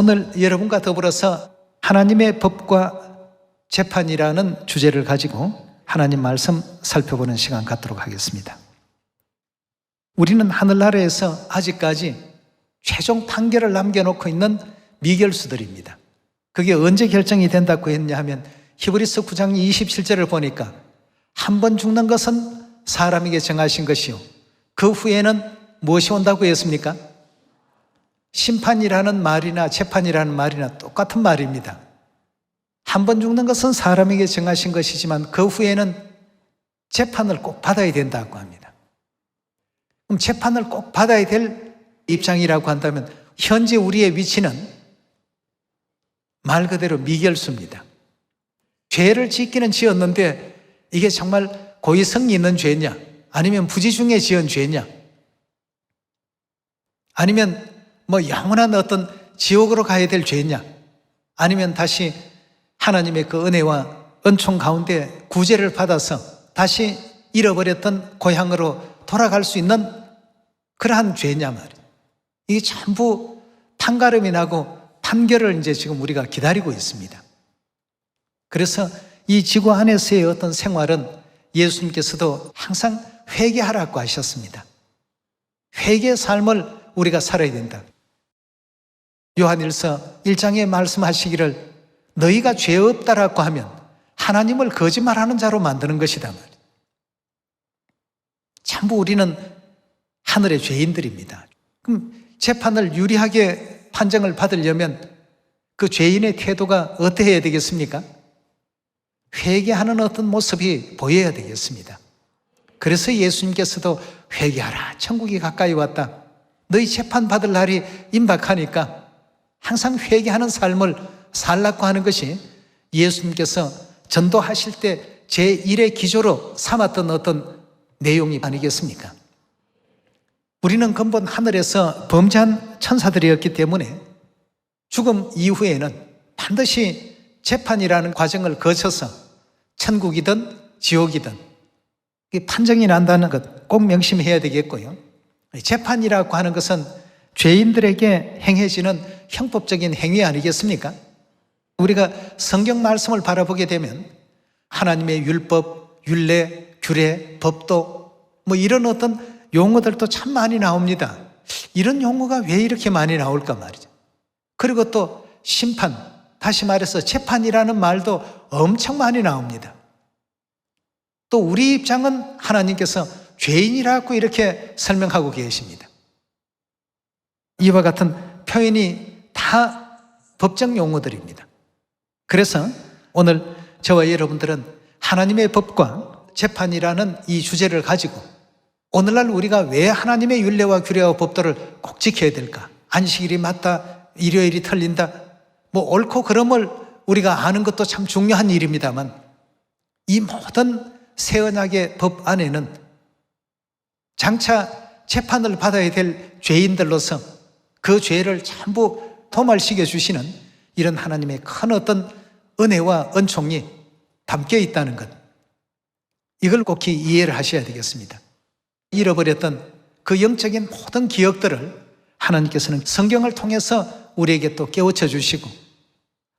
오늘 여러분과 더불어서 하나님의 법과 재판이라는 주제를 가지고 하나님 말씀 살펴보는 시간 갖도록 하겠습니다. 우리는 하늘나라에서 아직까지 최종 판결을 남겨놓고 있는 미결수들입니다. 그게 언제 결정이 된다고 했냐 하면 히브리서 9장 27절을 보니까 한 번 죽는 것은 사람에게 정하신 것이요. 그 후에는 무엇이 온다고 했습니까? 심판이라는 말이나 재판이라는 말이나 똑같은 말입니다. 한 번 죽는 것은 사람에게 정하신 것이지만 그 후에는 재판을 꼭 받아야 된다고 합니다. 그럼 재판을 꼭 받아야 될 입장이라고 한다면 현재 우리의 위치는 말 그대로 미결수입니다. 죄를 짓기는 지었는데 이게 정말 고의성이 있는 죄냐? 아니면 부지 중에 지은 죄냐? 아니면 뭐 영원한 어떤 지옥으로 가야 될 죄냐? 아니면 다시 하나님의 그 은혜와 은총 가운데 구제를 받아서 다시 잃어버렸던 고향으로 돌아갈 수 있는 그러한 죄냐 말이에요. 이게 전부 판가름이 나고 판결을 이제 지금 우리가 기다리고 있습니다. 그래서 이 지구 안에서의 어떤 생활은 예수님께서도 항상 회개하라고 하셨습니다. 회개의 삶을 우리가 살아야 된다. 요한일서 1장에 말씀하시기를 너희가 죄 없다라고 하면 하나님을 거짓말하는 자로 만드는 것이다. 전부 우리는 하늘의 죄인들입니다. 그럼 재판을 유리하게 판정을 받으려면 그 죄인의 태도가 어떠해야 되겠습니까? 회개하는 어떤 모습이 보여야 되겠습니다. 그래서 예수님께서도 회개하라. 천국이 가까이 왔다. 너희 재판 받을 날이 임박하니까 항상 회개하는 삶을 살라고 하는 것이 예수님께서 전도하실 때 제1의 기조로 삼았던 어떤 내용이 아니겠습니까? 우리는 근본 하늘에서 범죄한 천사들이었기 때문에 죽음 이후에는 반드시 재판이라는 과정을 거쳐서 천국이든 지옥이든 판정이 난다는 것 꼭 명심해야 되겠고요. 재판이라고 하는 것은 죄인들에게 행해지는 형법적인 행위 아니겠습니까? 우리가 성경 말씀을 바라보게 되면 하나님의 율법, 율례, 규례, 법도 뭐 이런 어떤 용어들도 참 많이 나옵니다. 이런 용어가 왜 이렇게 많이 나올까 말이죠. 그리고 또 심판, 다시 말해서 재판이라는 말도 엄청 많이 나옵니다. 또 우리 입장은 하나님께서 죄인이라고 이렇게 설명하고 계십니다. 이와 같은 표현이 다 법적 용어들입니다. 그래서 오늘 저와 여러분들은 하나님의 법과 재판이라는 이 주제를 가지고 오늘날 우리가 왜 하나님의 윤례와 규례와 법도를 꼭 지켜야 될까? 안식일이 맞다, 일요일이 틀린다, 뭐 옳고 그름을 우리가 아는 것도 참 중요한 일입니다만 이 모든 새 언약의 법 안에는 장차 재판을 받아야 될 죄인들로서 그 죄를 전부 도말시켜 주시는 이런 하나님의 큰 어떤 은혜와 은총이 담겨 있다는 것. 이걸 꼭 이해를 하셔야 되겠습니다. 잃어버렸던 그 영적인 모든 기억들을 하나님께서는 성경을 통해서 우리에게 또 깨우쳐 주시고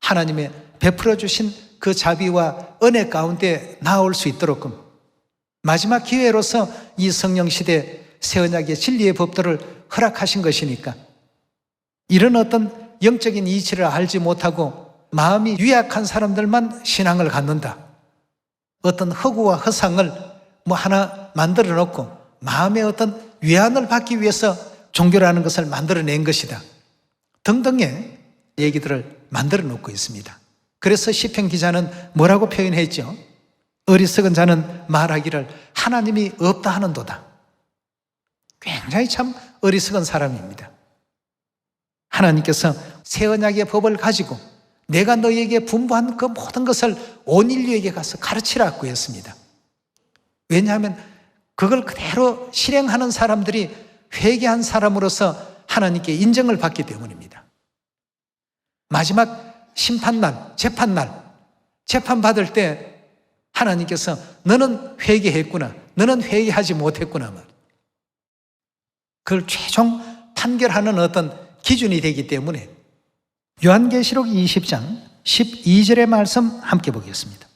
하나님의 베풀어 주신 그 자비와 은혜 가운데 나올 수 있도록 마지막 기회로서 이 성령 시대 새 언약의 진리의 법들을 허락하신 것이니까 이런 어떤 영적인 이치를 알지 못하고 마음이 유약한 사람들만 신앙을 갖는다. 어떤 허구와 허상을 뭐 하나 만들어 놓고 마음의 어떤 위안을 받기 위해서 종교라는 것을 만들어낸 것이다. 등등의 얘기들을 만들어 놓고 있습니다. 그래서 시편 기자는 뭐라고 표현했죠? 어리석은 자는 말하기를 하나님이 없다 하는도다. 굉장히 참 어리석은 사람입니다. 하나님께서 새 언약의 법을 가지고 내가 너희에게 분부한 그 모든 것을 온 인류에게 가서 가르치라고 했습니다. 왜냐하면 그걸 그대로 실행하는 사람들이 회개한 사람으로서 하나님께 인정을 받기 때문입니다. 마지막 심판날, 재판날, 재판받을 때 하나님께서 너는 회개했구나. 너는 회개하지 못했구나. 말. 그걸 최종 판결하는 어떤 기준이 되기 때문에 요한계시록 20장 12절의 말씀 함께 보겠습니다.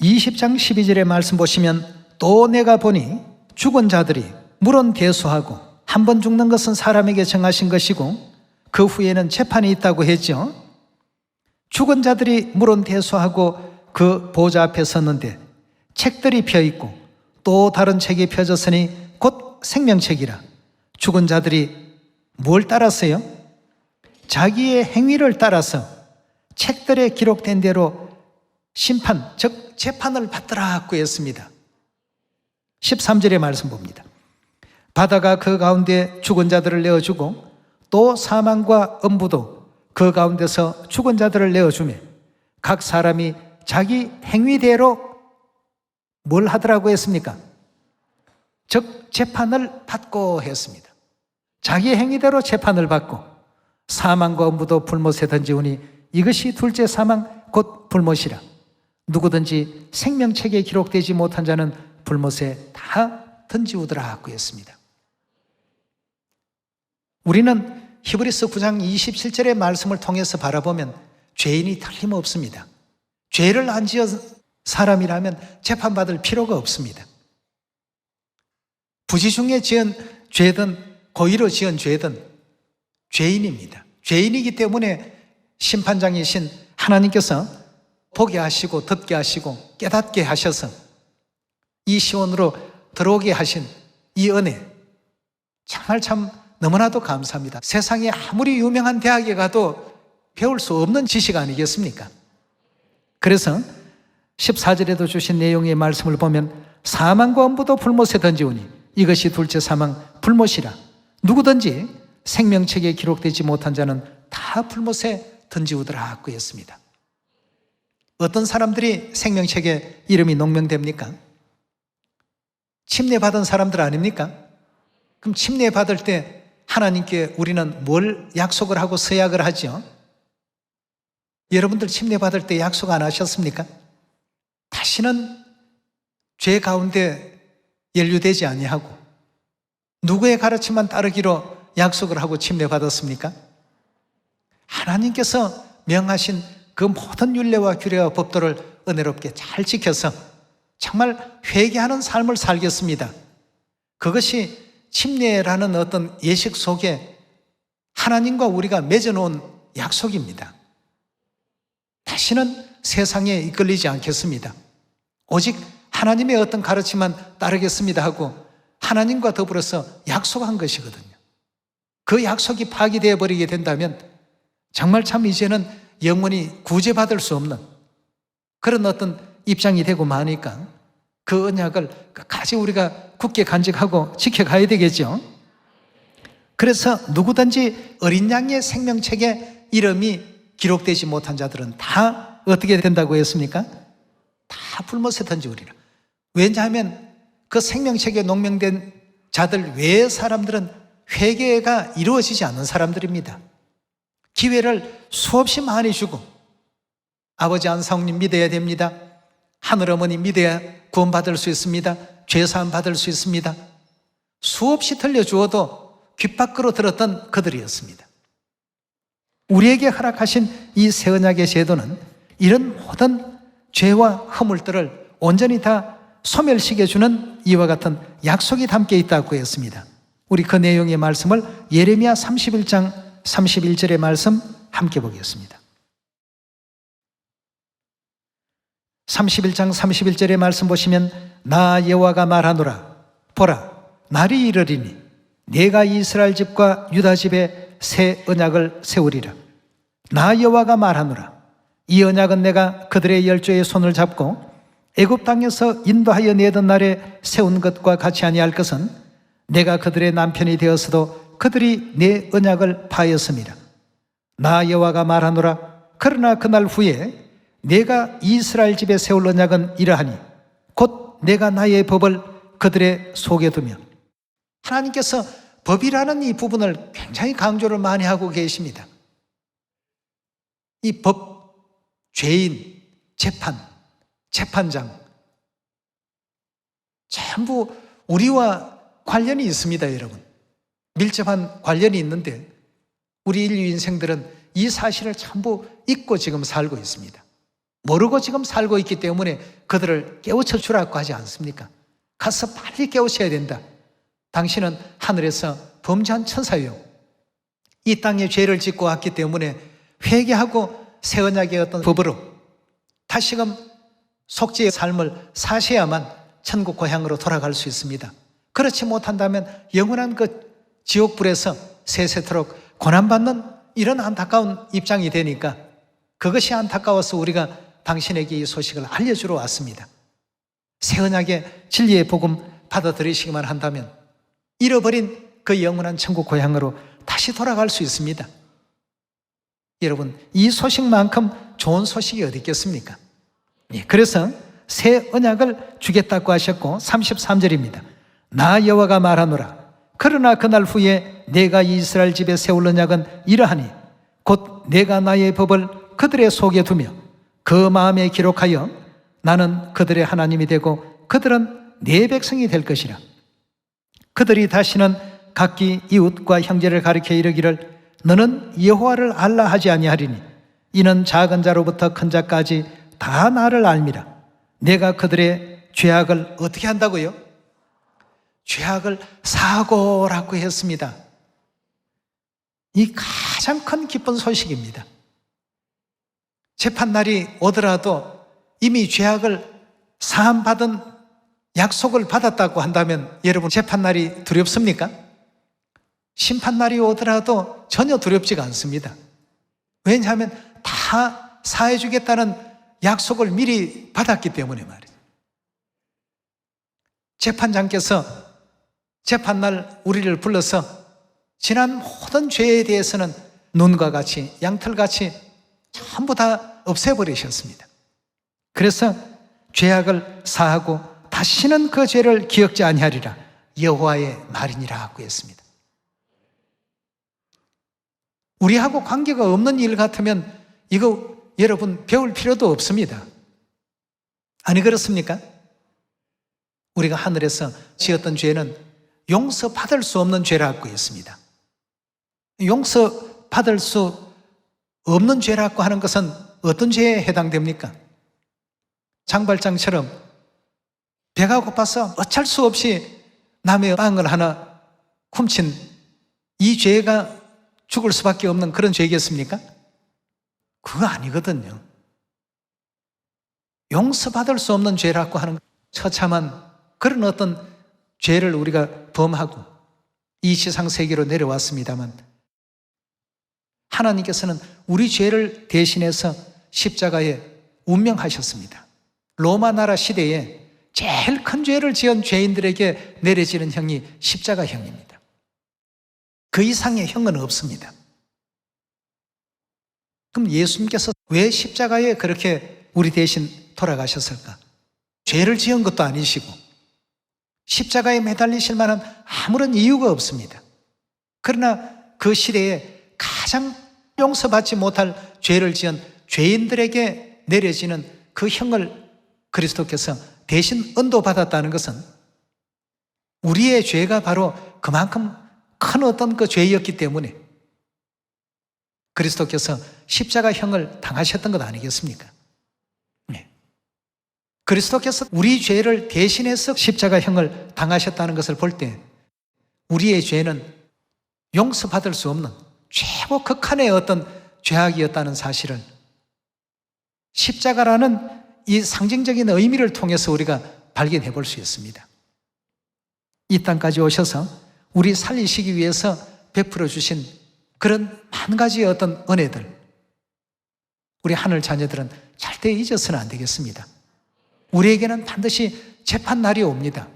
20장 12절의 말씀 보시면 또 내가 보니 죽은 자들이 물은 대수하고 한 번 죽는 것은 사람에게 정하신 것이고 그 후에는 재판이 있다고 했죠. 죽은 자들이 물은 대수하고 그 보좌 앞에 섰는데 책들이 펴 있고 또 다른 책이 펴졌으니 곧 생명책이라 죽은 자들이 뭘 따랐어요? 자기의 행위를 따라서 책들에 기록된 대로 심판, 즉 재판을 받더라고 했습니다. 13절의 말씀 봅니다. 바다가 그 가운데 죽은 자들을 내어주고 또 사망과 음부도 그 가운데서 죽은 자들을 내어주며 각 사람이 자기 행위대로 뭘 하더라고 했습니까? 즉 재판을 받고 했습니다. 자기 행위대로 재판을 받고 사망과 음부도 불못에 던지우니 이것이 둘째 사망 곧 불못이라 누구든지 생명책에 기록되지 못한 자는 불못에 다 던지우더라고 했습니다. 우리는 히브리스 9장 27절의 말씀을 통해서 바라보면 죄인이 틀림없습니다. 죄를 안 지은 사람이라면 재판받을 필요가 없습니다. 부지 중에 지은 죄든 고의로 지은 죄든 죄인입니다. 죄인이기 때문에 심판장이신 하나님께서 보게 하시고 듣게 하시고 깨닫게 하셔서 이 시원으로 들어오게 하신 이 은혜 정말 참 너무나도 감사합니다. 세상에 아무리 유명한 대학에 가도 배울 수 없는 지식 아니겠습니까? 그래서 14절에도 주신 내용의 말씀을 보면 사망과 엄부도 불못에 던지오니 이것이 둘째 사망 불못이라 누구든지 생명책에 기록되지 못한 자는 다 불못에 던지우더라고 했습니다. 어떤 사람들이 생명책에 이름이 농명됩니까? 침례받은 사람들 아닙니까? 그럼 침례받을 때 하나님께 우리는 뭘 약속을 하고 서약을 하죠? 여러분들 침례받을 때 약속 안 하셨습니까? 다시는 죄 가운데 연루되지 아니하고 누구의 가르침만 따르기로 약속을 하고 침례받았습니까? 하나님께서 명하신 그 모든 율례와 규례와 법도를 은혜롭게 잘 지켜서 정말 회개하는 삶을 살겠습니다. 그것이 침례라는 어떤 예식 속에 하나님과 우리가 맺어놓은 약속입니다. 다시는 세상에 이끌리지 않겠습니다. 오직 하나님의 어떤 가르침만 따르겠습니다 하고 하나님과 더불어서 약속한 것이거든요. 그 약속이 파기되어 버리게 된다면 정말 참 이제는 영원히 구제받을 수 없는 그런 어떤 입장이 되고 마니까 그 언약을 끝까지 우리가 굳게 간직하고 지켜가야 되겠죠. 그래서 누구든지 어린 양의 생명책에 이름이 기록되지 못한 자들은 다 어떻게 된다고 했습니까? 다 불못에 던지우리라. 왜냐하면 그 생명책에 농명된 자들 외의 사람들은 회개가 이루어지지 않는 사람들입니다. 기회를 수없이 많이 주고 아버지 안사님 믿어야 됩니다. 하늘 어머니 믿어야 구원받을 수 있습니다. 죄사함 받을 수 있습니다. 수없이 들려주어도 귓밖으로 들었던 그들이었습니다. 우리에게 허락하신 이 새언약의 제도는 이런 모든 죄와 허물들을 온전히 다 소멸시켜주는 이와 같은 약속이 담겨 있다고 했습니다. 우리 그 내용의 말씀을 예레미야 31장 31절의 말씀 함께 보겠습니다. 31장 31절의 말씀 보시면 나 여호와가 말하노라 보라 날이 이르리니 내가 이스라엘 집과 유다 집에 새 언약을 세우리라 나 여호와가 말하노라 이 언약은 내가 그들의 열조의 손을 잡고 애굽 땅에서 인도하여 내던 날에 세운 것과 같이 아니할 것은 내가 그들의 남편이 되었어도 그들이 내 언약을 파였습니다. 나 여호와가 말하노라 그러나 그날 후에 내가 이스라엘 집에 세울 언약은 이러하니 곧 내가 나의 법을 그들의 속에 두며 하나님께서 법이라는 이 부분을 굉장히 강조를 많이 하고 계십니다. 이 법, 죄인, 재판, 재판장 전부 우리와 관련이 있습니다, 여러분. 밀접한 관련이 있는데 우리 인류 인생들은 이 사실을 전부 잊고 지금 살고 있습니다. 모르고 지금 살고 있기 때문에 그들을 깨우쳐 주라고 하지 않습니까? 가서 빨리 깨우쳐야 된다. 당신은 하늘에서 범죄한 천사요. 이 땅에 죄를 짓고 왔기 때문에 회개하고 새 언약의 어떤 법으로 다시금 속죄의 삶을 사셔야만 천국 고향으로 돌아갈 수 있습니다. 그렇지 못한다면 영원한 그 지옥불에서 세세토록 고난받는 이런 안타까운 입장이 되니까 그것이 안타까워서 우리가 당신에게 이 소식을 알려주러 왔습니다. 새 언약의 진리의 복음 받아들이시기만 한다면 잃어버린 그 영원한 천국 고향으로 다시 돌아갈 수 있습니다. 여러분, 이 소식만큼 좋은 소식이 어디 있겠습니까? 예, 그래서 새 언약을 주겠다고 하셨고 33절입니다. 나 여호와가 말하노라. 그러나 그날 후에 내가 이스라엘 집에 세울 언약은 이러하니 곧 내가 나의 법을 그들의 속에 두며 그 마음에 기록하여 나는 그들의 하나님이 되고 그들은 내 백성이 될 것이라. 그들이 다시는 각기 이웃과 형제를 가리켜 이르기를 너는 여호와를 알라 하지 아니하리니 이는 작은 자로부터 큰 자까지 다 나를 알미라. 내가 그들의 죄악을 어떻게 한다고요? 죄악을 사고라고 했습니다. 이 가장 큰 기쁜 소식입니다. 재판날이 오더라도 이미 죄악을 사함받은 약속을 받았다고 한다면 여러분 재판날이 두렵습니까? 심판날이 오더라도 전혀 두렵지가 않습니다. 왜냐하면 다 사해주겠다는 약속을 미리 받았기 때문에 말이죠. 재판장께서 재판날 우리를 불러서 지난 모든 죄에 대해서는 눈과 같이 양털같이 전부 다 없애버리셨습니다. 그래서 죄악을 사하고 다시는 그 죄를 기억지 아니하리라 여호와의 말이니라고 했습니다. 우리하고 관계가 없는 일 같으면 이거 여러분 배울 필요도 없습니다. 아니 그렇습니까? 우리가 하늘에서 지었던 죄는 용서받을 수 없는 죄라고 했습니다. 용서받을 수 없는 죄라고 하는 것은 어떤 죄에 해당됩니까? 장발장처럼 배가 고파서 어쩔 수 없이 남의 빵을 하나 훔친 이 죄가 죽을 수밖에 없는 그런 죄겠습니까? 그거 아니거든요. 용서받을 수 없는 죄라고 하는 처참한 그런 어떤 죄를 우리가 범하고 이 지상 세계로 내려왔습니다만 하나님께서는 우리 죄를 대신해서 십자가에 운명하셨습니다. 로마 나라 시대에 제일 큰 죄를 지은 죄인들에게 내려지는 형이 십자가형입니다. 그 이상의 형은 없습니다. 그럼 예수님께서 왜 십자가에 그렇게 우리 대신 돌아가셨을까? 죄를 지은 것도 아니시고 십자가에 매달리실 만한 아무런 이유가 없습니다. 그러나 그 시대에 가장 용서받지 못할 죄를 지은 죄인들에게 내려지는 그 형을 그리스도께서 대신 언도받았다는 것은 우리의 죄가 바로 그만큼 큰 어떤 그 죄였기 때문에 그리스도께서 십자가형을 당하셨던 것 아니겠습니까? 네. 그리스도께서 우리 죄를 대신해서 십자가형을 당하셨다는 것을 볼 때 우리의 죄는 용서받을 수 없는 최고 극한의 어떤 죄악이었다는 사실을 십자가라는 이 상징적인 의미를 통해서 우리가 발견해 볼 수 있습니다. 이 땅까지 오셔서 우리 살리시기 위해서 베풀어 주신 그런 한 가지의 어떤 은혜들, 우리 하늘 자녀들은 절대 잊어서는 안 되겠습니다. 우리에게는 반드시 재판날이 옵니다.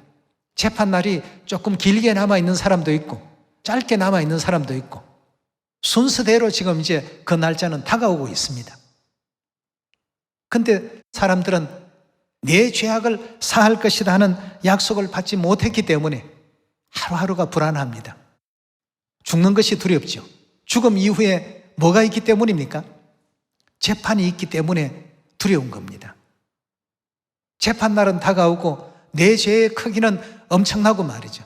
재판날이 조금 길게 남아있는 사람도 있고, 짧게 남아있는 사람도 있고, 순서대로 지금 이제 그 날짜는 다가오고 있습니다. 근데 사람들은 내 죄악을 사할 것이다 하는 약속을 받지 못했기 때문에 하루하루가 불안합니다. 죽는 것이 두렵죠. 죽음 이후에 뭐가 있기 때문입니까? 재판이 있기 때문에 두려운 겁니다. 재판날은 다가오고 내 죄의 크기는 엄청나고 말이죠.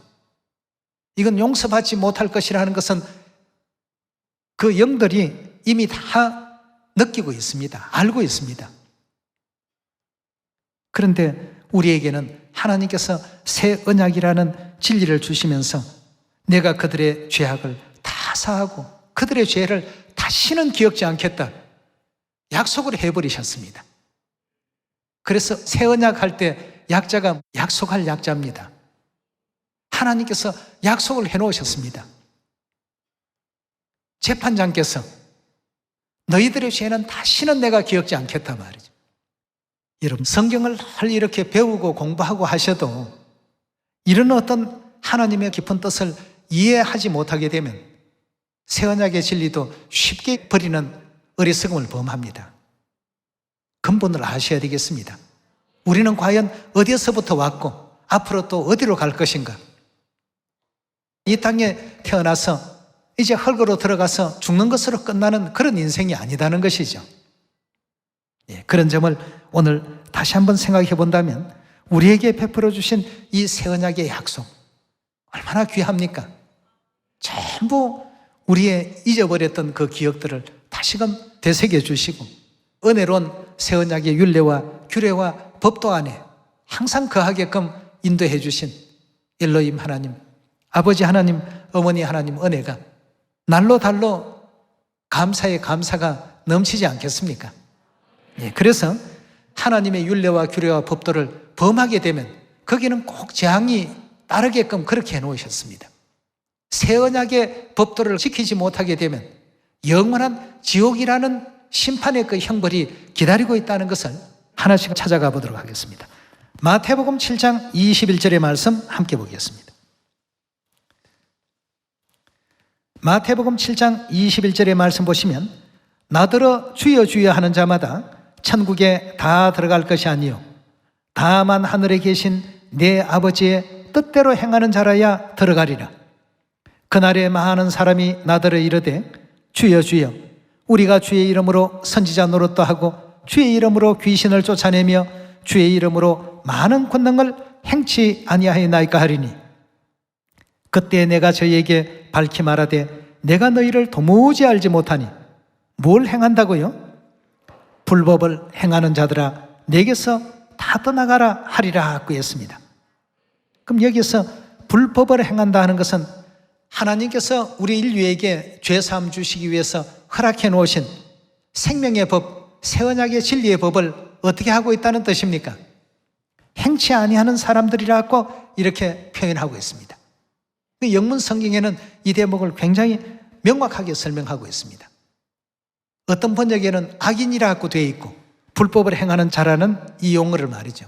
이건 용서받지 못할 것이라는 것은 그 영들이 이미 다 느끼고 있습니다. 알고 있습니다. 그런데 우리에게는 하나님께서 새 언약이라는 진리를 주시면서 내가 그들의 죄악을 다 사하고 그들의 죄를 다시는 기억지 않겠다. 약속을 해버리셨습니다. 그래서 새 언약 할 때 약자가 약속할 약자입니다. 하나님께서 약속을 해 놓으셨습니다. 재판장께서 너희들의 죄는 다시는 내가 기억지 않겠다 말이죠. 여러분, 성경을 늘 이렇게 배우고 공부하고 하셔도 이런 어떤 하나님의 깊은 뜻을 이해하지 못하게 되면 새 언약의 진리도 쉽게 버리는 어리석음을 범합니다. 근본을 아셔야 되겠습니다. 우리는 과연 어디에서부터 왔고 앞으로 또 어디로 갈 것인가? 이 땅에 태어나서 이제 흙으로 들어가서 죽는 것으로 끝나는 그런 인생이 아니다는 것이죠. 예, 그런 점을 오늘 다시 한번 생각해 본다면 우리에게 베풀어 주신 이 새 언약의 약속 얼마나 귀합니까? 전부 우리의 잊어버렸던 그 기억들을 다시금 되새겨 주시고 은혜로운 새 언약의 율례와 규례와 법도 안에 항상 거하게끔 인도해 주신 엘로임 하나님, 아버지 하나님, 어머니 하나님 은혜가 날로 달로 감사의 감사가 넘치지 않겠습니까? 예, 그래서 하나님의 율례와 규례와 법도를 범하게 되면 거기는 꼭 재앙이 따르게끔 그렇게 해 놓으셨습니다. 새 언약의 법도를 지키지 못하게 되면 영원한 지옥이라는 심판의 그 형벌이 기다리고 있다는 것을 하나씩 찾아가 보도록 하겠습니다. 마태복음 7장 21절의 말씀 함께 보겠습니다. 마태복음 7장 21절의 말씀 보시면 나더러 주여 주여 하는 자마다 천국에 다 들어갈 것이 아니요 다만 하늘에 계신 내 아버지의 뜻대로 행하는 자라야 들어가리라 그날에 많은 사람이 나더러 이르되 주여 주여 우리가 주의 이름으로 선지자 노릇도 하고 주의 이름으로 귀신을 쫓아내며 주의 이름으로 많은 권능을 행치 아니하였나이까 하리니 그때 내가 저희에게 밝히 말하되 내가 너희를 도무지 알지 못하니 뭘 행한다고요? 불법을 행하는 자들아 내게서 다 떠나가라 하리라 하고 했습니다. 그럼 여기서 불법을 행한다 하는 것은 하나님께서 우리 인류에게 죄사함 주시기 위해서 허락해 놓으신 생명의 법, 새 언약의 진리의 법을 어떻게 하고 있다는 뜻입니까? 행치 아니하는 사람들이라고 이렇게 표현하고 있습니다. 그 영문 성경에는 이 대목을 굉장히 명확하게 설명하고 있습니다. 어떤 번역에는 악인이라고 되어 있고 불법을 행하는 자라는 이 용어를 말이죠.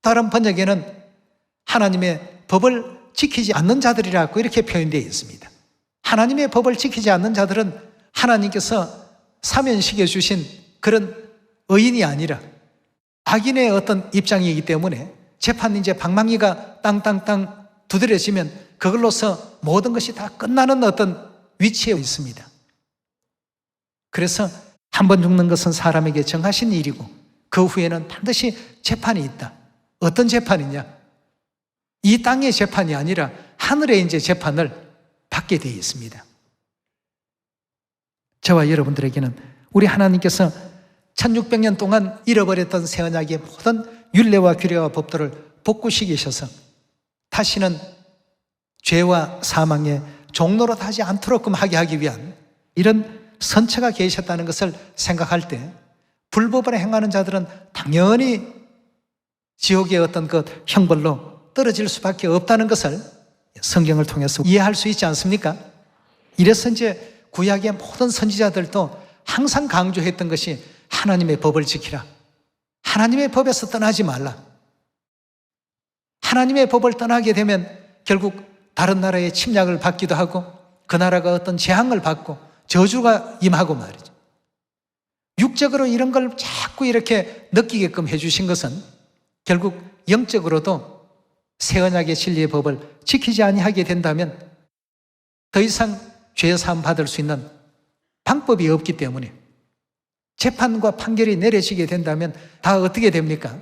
다른 번역에는 하나님의 법을 지키지 않는 자들이라고 이렇게 표현되어 있습니다. 하나님의 법을 지키지 않는 자들은 하나님께서 사면시켜 주신 그런 의인이 아니라 악인의 어떤 입장이기 때문에 재판 이제 방망이가 땅땅땅 두드려지면 그걸로서 모든 것이 다 끝나는 어떤 위치에 있습니다. 그래서 한 번 죽는 것은 사람에게 정하신 일이고 그 후에는 반드시 재판이 있다. 어떤 재판이냐? 이 땅의 재판이 아니라 하늘의 이제 재판을 받게 되어 있습니다. 저와 여러분들에게는 우리 하나님께서 1600년 동안 잃어버렸던 새 언약의 모든 율례와 규례와 법도를 복구시키셔서 다시는 죄와 사망의 종로로 하지 않도록끔 하게 하기 위한 이런 선처가 계셨다는 것을 생각할 때 불법을 행하는 자들은 당연히 지옥의 어떤 그 형벌로 떨어질 수밖에 없다는 것을 성경을 통해서 이해할 수 있지 않습니까? 이래서 이제 구약의 모든 선지자들도 항상 강조했던 것이 하나님의 법을 지키라. 하나님의 법에서 떠나지 말라. 하나님의 법을 떠나게 되면 결국 다른 나라의 침략을 받기도 하고 그 나라가 어떤 재앙을 받고 저주가 임하고 말이죠. 육적으로 이런 걸 자꾸 이렇게 느끼게끔 해주신 것은 결국 영적으로도 새 언약의 진리의 법을 지키지 아니하게 된다면 더 이상 죄 사함 받을 수 있는 방법이 없기 때문에 재판과 판결이 내려지게 된다면 다 어떻게 됩니까?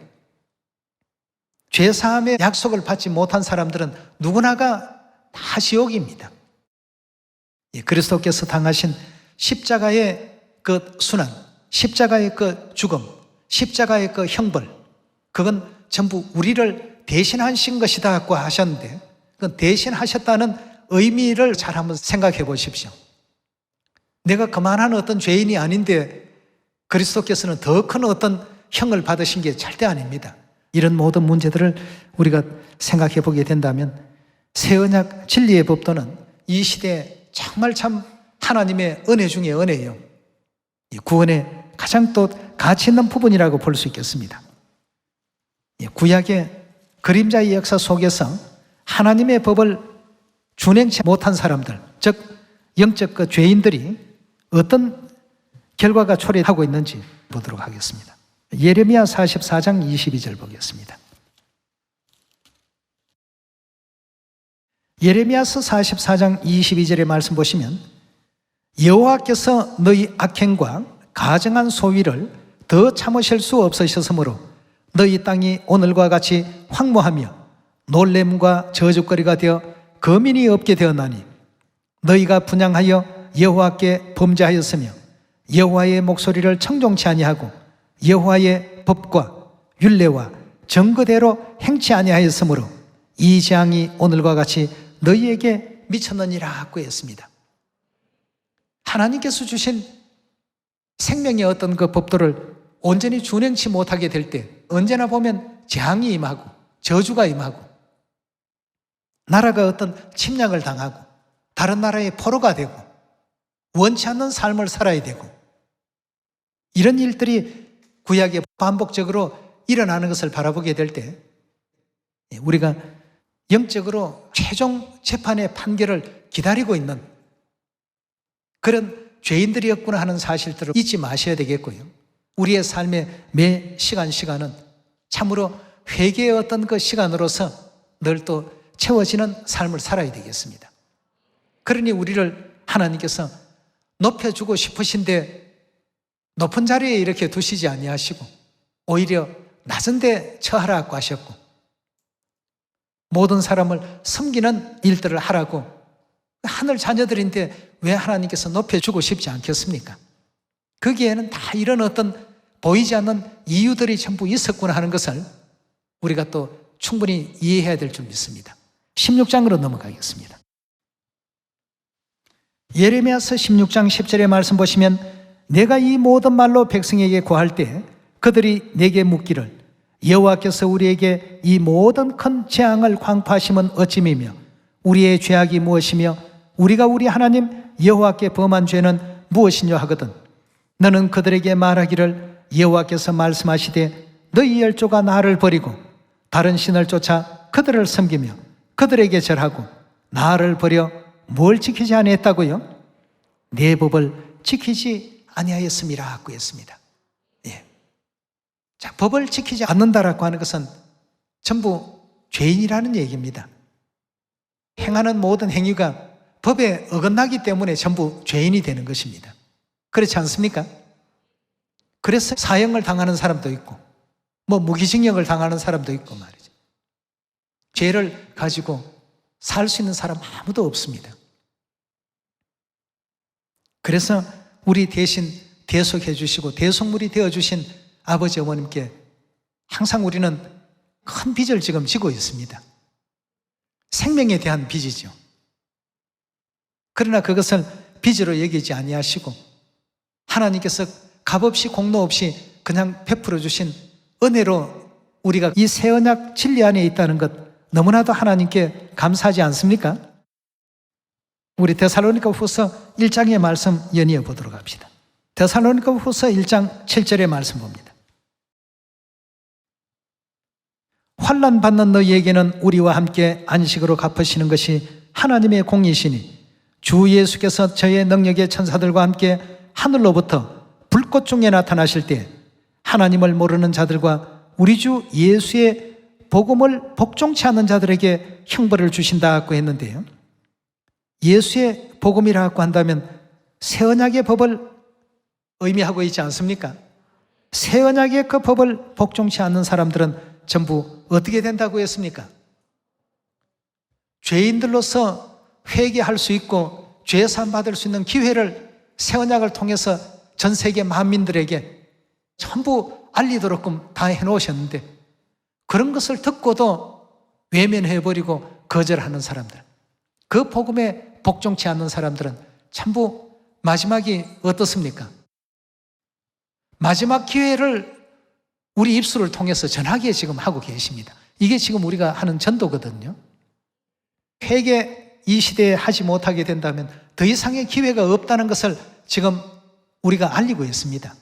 죄 사함의 약속을 받지 못한 사람들은 누구나가 다 지옥입니다. 예, 그리스도께서 당하신 십자가의 그 순환, 십자가의 그 죽음, 십자가의 그 형벌, 그건 전부 우리를 대신하신 것이다고 하셨는데, 그 대신하셨다는 의미를 잘 한번 생각해 보십시오. 내가 그만한 어떤 죄인이 아닌데 그리스도께서는 더 큰 어떤 형을 받으신 게 절대 아닙니다. 이런 모든 문제들을 우리가 생각해 보게 된다면 새 언약 진리의 법도는 이 시대에 정말 참 하나님의 은혜 중에 은혜예요. 이 구원의 가장 또 가치 있는 부분이라고 볼 수 있겠습니다. 예, 구약의 그림자의 역사 속에서 하나님의 법을 준행치 못한 사람들, 즉 영적 그 죄인들이 어떤 결과가 초래하고 있는지 보도록 하겠습니다. 예레미야 44장 22절 보겠습니다. 예레미야서 44장 22절의 말씀 보시면 여호와께서 너희 악행과 가정한 소위를 더 참으실 수 없으셨으므로 너희 땅이 오늘과 같이 황무하며 놀램과 저주거리가 되어 거민이 없게 되었나니 너희가 분양하여 여호와께 범죄하였으며 여호와의 목소리를 청종치 아니하고 여호와의 법과 율례와 정거대로 행치 아니하였으므로 이 재앙이 오늘과 같이 너희에게 미쳤느니라 하고 했습니다. 하나님께서 주신 생명의 어떤 그 법도를 온전히 준행치 못하게 될 때 언제나 보면 재앙이 임하고 저주가 임하고 나라가 어떤 침략을 당하고 다른 나라의 포로가 되고 원치 않는 삶을 살아야 되고 이런 일들이 구약에 반복적으로 일어나는 것을 바라보게 될 때 우리가 영적으로 최종 재판의 판결을 기다리고 있는 그런 죄인들이었구나 하는 사실들을 잊지 마셔야 되겠고요. 우리의 삶의 매 시간 시간은 참으로 회개의 어떤 그 시간으로서 늘 또 채워지는 삶을 살아야 되겠습니다. 그러니 우리를 하나님께서 높여주고 싶으신데 높은 자리에 이렇게 두시지 아니하시고 오히려 낮은 데 처하라고 하셨고 모든 사람을 섬기는 일들을 하라고 하늘 자녀들인데 왜 하나님께서 높여주고 싶지 않겠습니까? 거기에는 다 이런 어떤 보이지 않는 이유들이 전부 있었구나 하는 것을 우리가 또 충분히 이해해야 될 줄 믿습니다. 16장으로 넘어가겠습니다. 예레미야서 16장 10절의 말씀 보시면 내가 이 모든 말로 백성에게 구할 때 그들이 내게 묻기를 여호와께서 우리에게 이 모든 큰 재앙을 광파하심은 어찌미며 우리의 죄악이 무엇이며 우리가 우리 하나님 여호와께 범한 죄는 무엇이냐 하거든 너는 그들에게 말하기를 여호와께서 말씀하시되 너희 열조가 나를 버리고 다른 신을 쫓아 그들을 섬기며 그들에게 절하고 나를 버려 뭘 지키지 아니했다고요? 내 법을 지키지 아니하였음이라 하고 했습니다. 예. 자, 법을 지키지 않는다라고 하는 것은 전부 죄인이라는 얘기입니다. 행하는 모든 행위가 법에 어긋나기 때문에 전부 죄인이 되는 것입니다. 그렇지 않습니까? 그래서 사형을 당하는 사람도 있고, 뭐 무기징역을 당하는 사람도 있고 말이죠. 죄를 가지고 살 수 있는 사람 아무도 없습니다. 그래서 우리 대신 대속해 주시고 대속물이 되어 주신 아버지 어머님께 항상 우리는 큰 빚을 지금 지고 있습니다. 생명에 대한 빚이죠. 그러나 그것을 빚으로 여기지 아니하시고 하나님께서 값 없이 공로 없이 그냥 베풀어 주신 은혜로 우리가 이 새 언약 진리 안에 있다는 것 너무나도 하나님께 감사하지 않습니까? 우리 데살로니가 후서 1장의 말씀 연이어 보도록 합시다. 데살로니가 후서 1장 7절의 말씀 봅니다. 환란 받는 너희에게는 우리와 함께 안식으로 갚으시는 것이 하나님의 공이시니 주 예수께서 저의 능력의 천사들과 함께 하늘로부터 불꽃 중에 나타나실 때 하나님을 모르는 자들과 우리 주 예수의 복음을 복종치 않는 자들에게 형벌을 주신다고 했는데요. 예수의 복음이라고 한다면 새 언약의 법을 의미하고 있지 않습니까? 새 언약의 그 법을 복종치 않는 사람들은 전부 어떻게 된다고 했습니까? 죄인들로서 회개할 수 있고 죄 사함 받을 수 있는 기회를 새 언약을 통해서 전 세계 만민들에게 전부 알리도록끔 다 해놓으셨는데 그런 것을 듣고도 외면해버리고 거절하는 사람들 그 복음에 복종치 않는 사람들은 전부 마지막이 어떻습니까? 마지막 기회를 우리 입술을 통해서 전하기에 지금 하고 계십니다. 이게 지금 우리가 하는 전도거든요. 회개 이 시대에 하지 못하게 된다면 더 이상의 기회가 없다는 것을 지금 우리가 알리고 있습니다.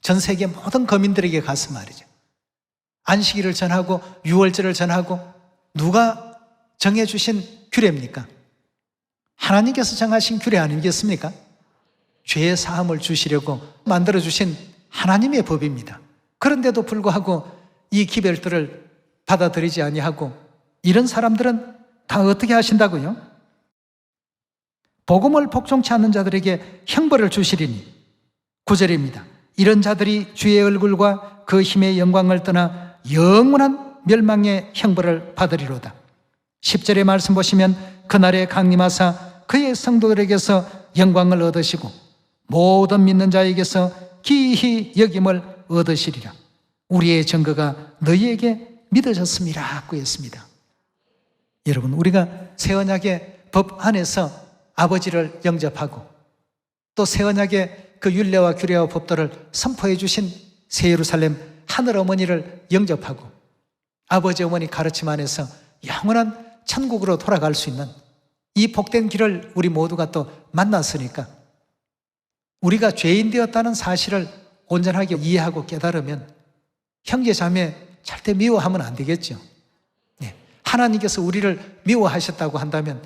전 세계 모든 거민들에게 가서 말이죠. 안식일을 전하고 유월절을 전하고 누가 정해주신 규례입니까? 하나님께서 정하신 규례 아니겠습니까? 죄의 사함을 주시려고 만들어주신 하나님의 법입니다. 그런데도 불구하고 이 기별들을 받아들이지 아니하고 이런 사람들은 다 어떻게 하신다고요? 복음을 복종치 않는 자들에게 형벌을 주시리니 구절입니다. 이런 자들이 주의 얼굴과 그 힘의 영광을 떠나 영원한 멸망의 형벌을 받으리로다. 10절의 말씀 보시면 그날에 강림하사 그의 성도들에게서 영광을 얻으시고 모든 믿는 자에게서 기히 여김을 얻으시리라. 우리의 증거가 너희에게 믿어졌습니다. 구했습니다. 여러분, 우리가 새 언약의 법 안에서 아버지를 영접하고 또 새 언약의 그 율례와 규례와 법도를 선포해 주신 새 예루살렘 하늘 어머니를 영접하고 아버지 어머니 가르침 안에서 영원한 천국으로 돌아갈 수 있는 이 복된 길을 우리 모두가 또 만났으니까 우리가 죄인 되었다는 사실을 온전하게 이해하고 깨달으면 형제 자매 절대 미워하면 안 되겠죠. 네. 하나님께서 우리를 미워하셨다고 한다면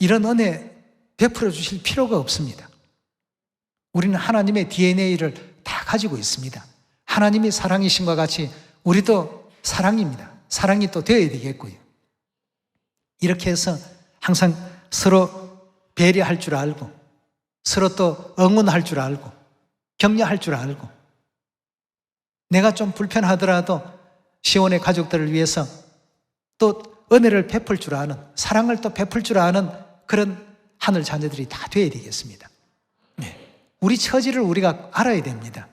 이런 은혜 베풀어 주실 필요가 없습니다. 우리는 하나님의 DNA를 다 가지고 있습니다. 하나님이 사랑이신과 같이 우리도 사랑입니다. 사랑이 또 되어야 되겠고요. 이렇게 해서 항상 서로 배려할 줄 알고 서로 또 응원할 줄 알고 격려할 줄 알고 내가 좀 불편하더라도 시온의 가족들을 위해서 또 은혜를 베풀 줄 아는 사랑을 또 베풀 줄 아는 그런 하늘 자녀들이 다 돼야 되겠습니다. 네. 우리 처지를 우리가 알아야 됩니다.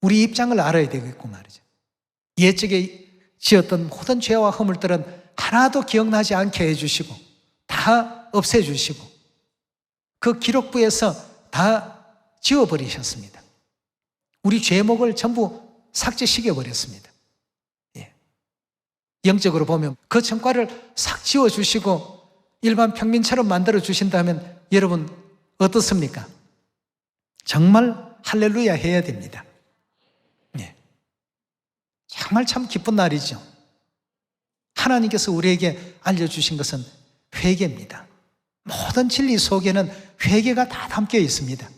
우리 입장을 알아야 되겠고 말이죠. 옛적에 지었던 모든 죄와 허물들은 하나도 기억나지 않게 해주시고 다 없애주시고 그 기록부에서 다 지워버리셨습니다. 우리 죄목을 전부 삭제시켜 버렸습니다. 예. 영적으로 보면 그 성과를 싹 지워주시고 일반 평민처럼 만들어 주신다면 여러분 어떻습니까? 정말 할렐루야 해야 됩니다. 예. 정말 참 기쁜 날이죠. 하나님께서 우리에게 알려주신 것은 회개입니다. 모든 진리 속에는 회개가 다 담겨 있습니다.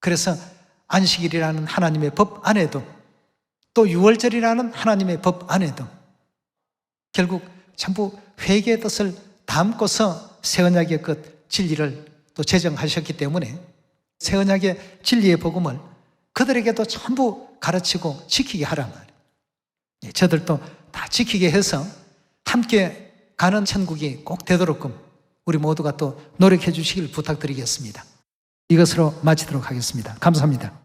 그래서 안식일이라는 하나님의 법 안에도 또 유월절이라는 하나님의 법 안에도 결국 전부 회개의 뜻을 담고서 새 언약의 것 진리를 또 제정하셨기 때문에 새 언약의 진리의 복음을 그들에게도 전부 가르치고 지키게 하라 말이에요. 예, 저들도 다 지키게 해서 함께 가는 천국이 꼭 되도록끔 우리 모두가 또 노력해 주시길 부탁드리겠습니다. 이것으로 마치도록 하겠습니다. 감사합니다.